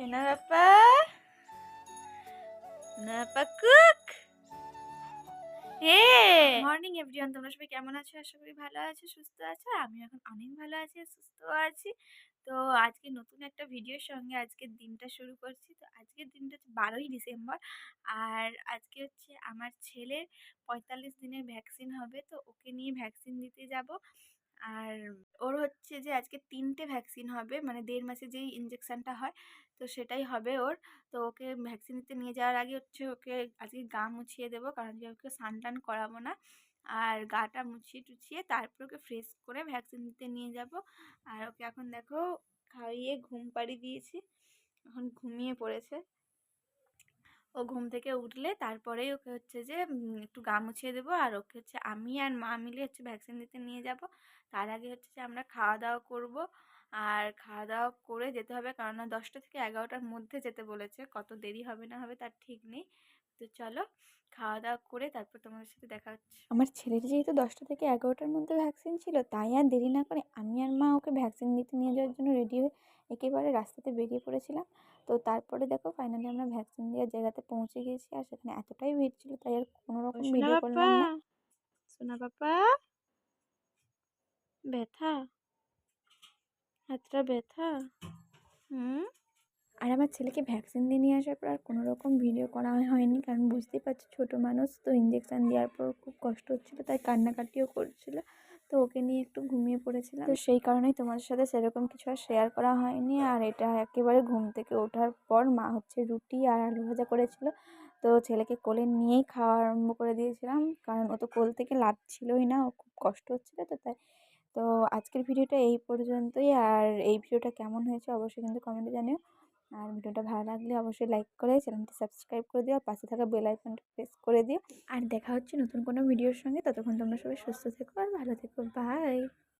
সোনা বাপ্পা সোনা বাপ্পা কুক হে মর্নিং এভরিওয়ান তোমরা সবাই কেমন আছো? আশা করি ভালো আছো, সুস্থ আছো। আমি এখন অনেক ভালো আছি সুস্থ আছি। তো আজকে নতুন একটা ভিডিওর সঙ্গে আজকের দিনটা শুরু করছি। তো আজকের দিনটা হচ্ছে বারোই ডিসেম্বর। আর আজকে হচ্ছে আমার ছেলের পঁয়তাল্লিশ দিনের ভ্যাকসিন হবে। তো ওকে নিয়ে ভ্যাকসিন দিতে যাব। আর ওর হচ্ছে যে আজকে তিনটে ভ্যাকসিন হবে মানে দেড় মাসে যেই ইঞ্জেকশানটা হয়, তো সেটাই হবে ওর। তো ওকে ভ্যাকসিন দিতে নিয়ে যাওয়ার আগে হচ্ছে ওকে আজকে গা মুছিয়ে দেবো, কারণ যে ওকে স্নান টান করাবো না। আর গাটা মুছিয়ে টুছিয়ে তারপর ওকে ফ্রেশ করে ভ্যাকসিন দিতে নিয়ে যাব। আর ওকে এখন দেখো খাইয়ে ঘুম পাড়িয়ে দিয়েছি, এখন ঘুমিয়ে পড়েছে। ও ঘুম থেকে উঠলে তারপরেই ওকে হচ্ছে যে একটু গা মুছিয়ে দেবো। আর ওকে হচ্ছে আমি আর মা মিলে হচ্ছে ভ্যাকসিন দিতে নিয়ে যাব। তার আগে হচ্ছে যে আমরা খাওয়া দাওয়া করব। আর খাওয়া দাওয়া করে যেতে হবে। কারণ দশটা থেকে এগারোটার মধ্যে যেতে বলেছে। কত দেরি হবে না হবে তার ঠিক নেই। তো চলো, খাওয়া দাওয়া করে তারপর তোমাদের সাথে দেখা হচ্ছে। আমার ছেলের যেহেতু দশটা থেকে এগারোটার মধ্যে ভ্যাকসিন ছিল, তাই আর দেরি না করে আমি আর মা ওকে ভ্যাকসিন দিতে নিয়ে যাওয়ার জন্য রেডি হয়ে একেবারে রাস্তাতে বেরিয়ে পড়েছিলাম। তো তারপরে দেখো ফাইনালি আমরা ভ্যাকসিন দেওয়ার জায়গাতে পৌঁছে গিয়েছি আর সেখানে এতটাই ভিড় ছিল তাই আর কোনো রকম ভিডিও করলাম না। সোনা ব্যথা হাতটা ব্যথা হুম? আর আমার ছেলেকে ভ্যাকসিন দিয়ে নিয়ে আসার পর আর কোনো রকম ভিডিও করা হয়নি কারণ বুঝতেই পারছি ছোটো মানুষ তো ইঞ্জেকশান দেওয়ার পর খুব কষ্ট হচ্ছিল তাই কান্নাকাটিও করছিল। তো ওকে নিয়ে একটু ঘুমিয়ে পড়েছিলাম। তো সেই কারণেই তোমাদের সাথে সেরকম কিছু আর শেয়ার করা হয়নি। আর এটা একেবারে ঘুম থেকে ওঠার পর মা হচ্ছে রুটি আর আলু ভাজা করেছিল। তো ছেলেকে কোলে নিয়েই খাওয়া আরম্ভ করে দিয়েছিলাম। কারণ ও তো কোল থেকে লাভ ছিলই না ও খুব কষ্ট হচ্ছিল তো তাই। তো আজকের ভিডিওটা এই পর্যন্তই। আর এই ভিডিওটা কেমন হয়েছে অবশ্যই কিন্তু কমেন্টে জানিও। আর ভিডিওটা ভালো লাগলে অবশ্যই লাইক করে, চ্যানেলটি সাবস্ক্রাইব করে দিও, আর পাশে থাকা বেল আইকনটা প্রেস করে দিও। আর দেখা হচ্ছে নতুন কোনো ভিডিওর সঙ্গে, ততক্ষণ তোমরা সবাই সুস্থ থেকো আর ভালো থেকো। বাই